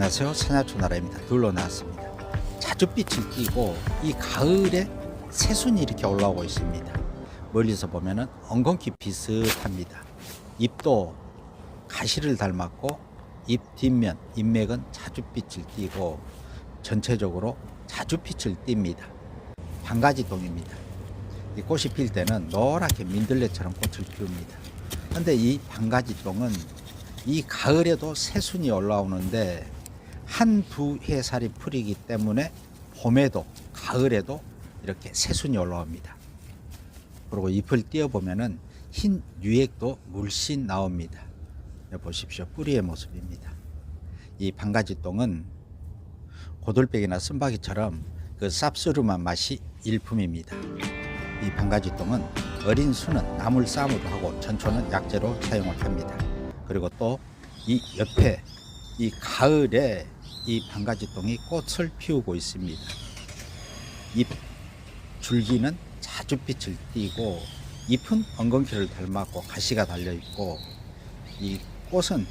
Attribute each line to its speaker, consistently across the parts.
Speaker 1: 안녕하세요. 산야초나라입니다. 둘러 나왔습니다. 자줏빛을 띠고 이 가을에 새순이 이렇게 올라오고 있습니다. 멀리서 보면은 엉겅퀴 비슷합니다. 잎도 가시를 닮았고 잎 뒷면, 잎맥은 자줏빛을 띠고 전체적으로 자줏빛을 띱니다. 반가지똥입니다. 이 꽃이 필 때는 노랗게 민들레처럼 꽃을 피웁니다. 근데 이 반가지똥은 이 가을에도 새순이 올라오는데 한두 해살이 풀이기 때문에 봄에도 가을에도 이렇게 새순이 올라옵니다. 그리고 잎을 띄어보면은 흰 유액도 물씬 나옵니다. 여기 보십시오. 뿌리의 모습입니다. 이 반가지똥은 고돌백이나 쓴바귀처럼 그 쌉스름한 맛이 일품입니다. 이 반가지똥은 어린 수는 나물 쌈으로 하고 전초는 약재로 사용을 합니다. 그리고 또 이 옆에 이 가을에 이 반가지똥이 꽃을 피우고 있습니다. 잎 줄기는 자줏빛을 띠고 잎은 엉겅퀴를 닮았고 가시가 달려 있고 이 꽃은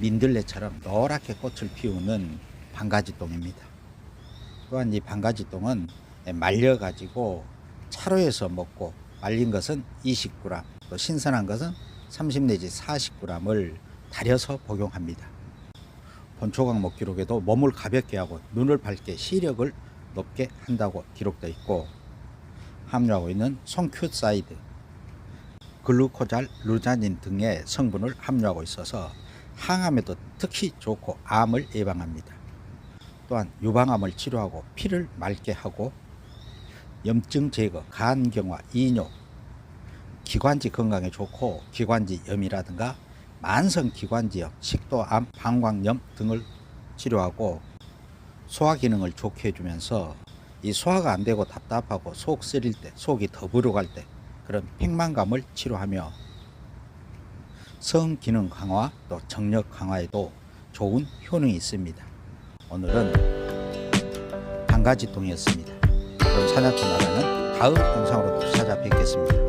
Speaker 1: 민들레처럼 노랗게 꽃을 피우는 반가지똥입니다. 또한 이 반가지똥은 말려 가지고 차로에서 먹고 말린 것은 20g, 또 신선한 것은 30 내지 40g을 달여서 복용합니다. 본초강목 기록에도 몸을 가볍게 하고 눈을 밝게 시력을 높게 한다고 기록되어 있고 함유하고 있는 송큐사이드, 글루코잘, 루자닌 등의 성분을 함유하고 있어서 항암에도 특히 좋고 암을 예방합니다. 또한 유방암을 치료하고 피를 맑게 하고 염증 제거, 간경화, 이뇨, 기관지 건강에 좋고 기관지 염이라든가 만성 기관지염, 식도암, 방광염 등을 치료하고 소화 기능을 좋게 해주면서 이 소화가 안 되고 답답하고 속 쓰릴 때, 속이 더부룩할 때 그런 팽만감을 치료하며 성 기능 강화 또 정력 강화에도 좋은 효능이 있습니다. 오늘은 한 가지 동이었습니다. 그럼 사냥터 나라는 다음 영상으로 또 찾아뵙겠습니다.